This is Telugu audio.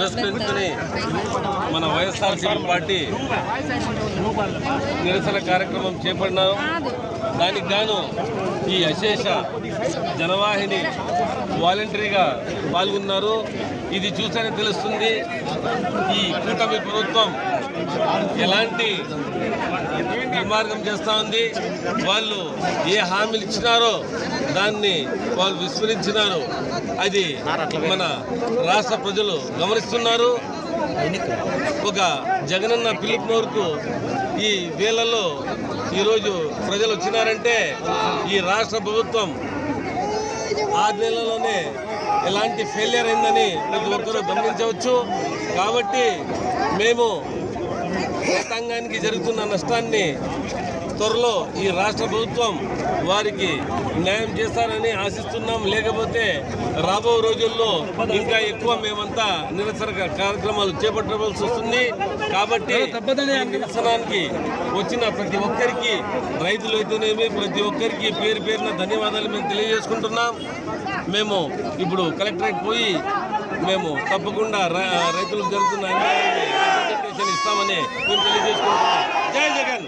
పురస్కరించుకుని మన వైఎస్ఆర్సీపీ పార్టీ నిరసన కార్యక్రమం చేపడినారు. దానికి గాను ఈ అశేష జనవాహిని వాలంటరీగా పాల్గొన్నారు. ఇది చూస్తేనే తెలుస్తుంది ఈ కూటమి ప్రభుత్వం ఎలాంటి దుర్మార్గం చేస్తూ ఉంది. వాళ్ళు ఏ హామీలు ఇచ్చినారో దాన్ని వాళ్ళు విస్మరించినారు. అది మన రాష్ట్ర ప్రజలు గమనిస్తున్నారు. ఒక జగనన్న పిలుపు మేరకు ఈ వేళల్లో ఈరోజు ప్రజలు వచ్చినారంటే ఈ రాష్ట్ర ప్రభుత్వం ఆరు నెలల్లోనే ఎలాంటి ఫెయిలియర్ అయిందని ప్రతి ఒక్కరూ గమనించవచ్చు. కాబట్టి మేము రైతాంగానికి జరుగుతున్న నష్టాన్ని త్వరలో ఈ రాష్ట్ర ప్రభుత్వం వారికి న్యాయం చేస్తారని ఆశిస్తున్నాం. లేకపోతే రాబో రోజుల్లో ఇంకా ఎక్కువ మేమంతా నిరసన కార్యక్రమాలు చేపట్టవలసి వస్తుంది. కాబట్టి నిరసనానికి వచ్చిన ప్రతి ఒక్కరికి రైతులు అయితేనేమి ప్రతి ఒక్కరికి పేరు పేరున ధన్యవాదాలు మేము తెలియజేసుకుంటున్నాం. మేము ఇప్పుడు కలెక్టరేట్ పోయి మేము తప్పకుండా రైతులకు జరుగుతున్న అన్యాయాన్ని ఇస్తామని మేము తెలియజేసుకుంటున్నాం. జై జగన్.